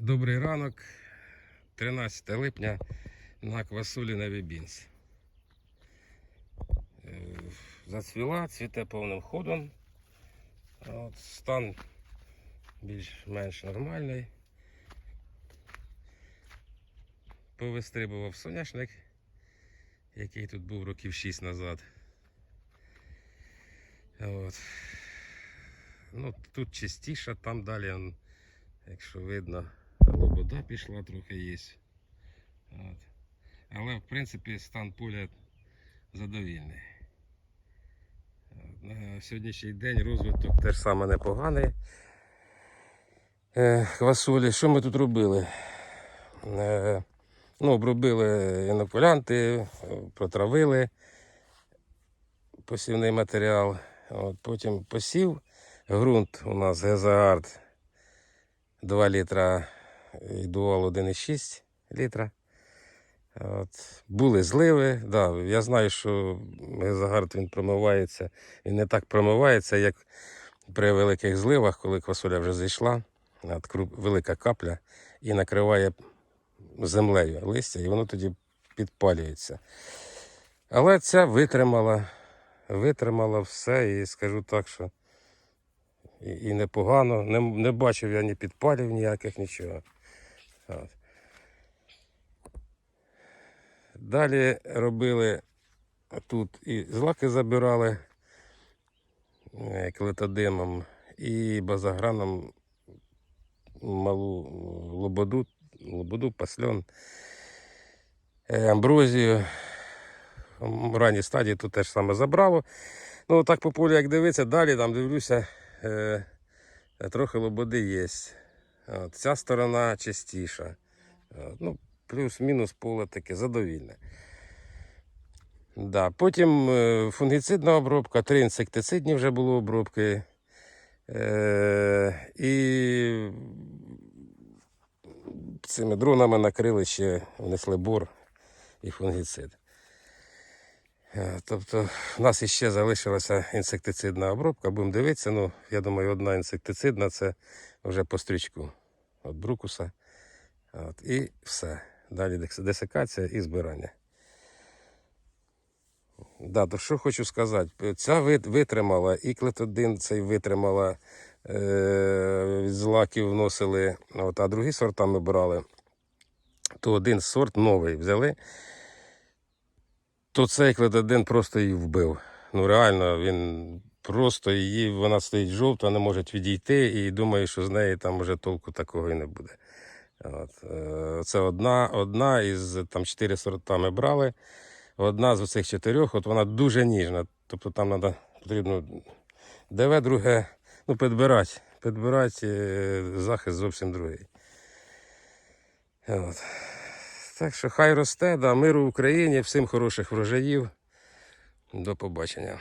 Добрий ранок, 13 липня на квасолі на Вібінці. Е, Зацвіла, цвіте повним ходом. От стан більш-менш нормальний. Повистрибував соняшник, який тут був років 6 назад. От. Ну, тут чистіше, там далі, якщо видно, лобода пішла трохи є. От. Але в принципі стан поля задовільний. На сьогоднішній день розвиток теж саме непоганий. Е, Квасолі, що ми тут робили? Е, ну, обробили інокулянти, протравили посівний матеріал. От, потім посів. Ґрунт у нас Гезаард 2 літра і дуал 1,6 літра. От. Були зливи. Да, я знаю, що Гезагард він промивається. Він не так промивається, як при великих зливах, коли квасоля вже зійшла. От, велика капля і накриває землею листя, і воно тоді підпалюється. Але ця витримала, витримала все, і скажу так, що і, і непогано. Не, не бачив я ні підпалів ніяких, нічого. От. Далі робили тут і злаки забирали е, клетодимом і базаграном малу лободу, лободу, пасльон, е, амброзію. В ранній стадії тут теж саме забрало. Ну, так по полю, як дивитися, далі там дивлюся, е, трохи лободи є. От, ця сторона чистіша. Ну, плюс-мінус поле таке задовільне. Да. Потім е, фунгіцидна обробка, три інсектицидні вже було обробки. Е, і цими дронами накрили ще, внесли бор і фунгіцид. Е, Тобто в нас іще залишилася інсектицидна обробка. Будемо дивитися. Ну, я думаю, одна інсектицидна це вже по стрічку від брукуса. От, і все. Далі дес- десикація і збирання. Да, то що хочу сказати, ця витримала, і клетодин цей витримала, е- від злаків вносили, от, а другі сорта ми брали. То один сорт новий взяли, то цей клетодин просто її вбив. Ну реально, він просто її, вона стоїть жовта, не може відійти, і думаю, що з неї там вже толку такого і не буде. От. е, Це одна, одна із там чотири сорта ми брали. Одна з цих чотирьох, от вона дуже ніжна. Тобто там надо, потрібно ДВ друге, ну, підбирати. Підбирати е, захист зовсім другий. От. Так що хай росте, да, миру Україні, всім хороших врожаїв. До побачення.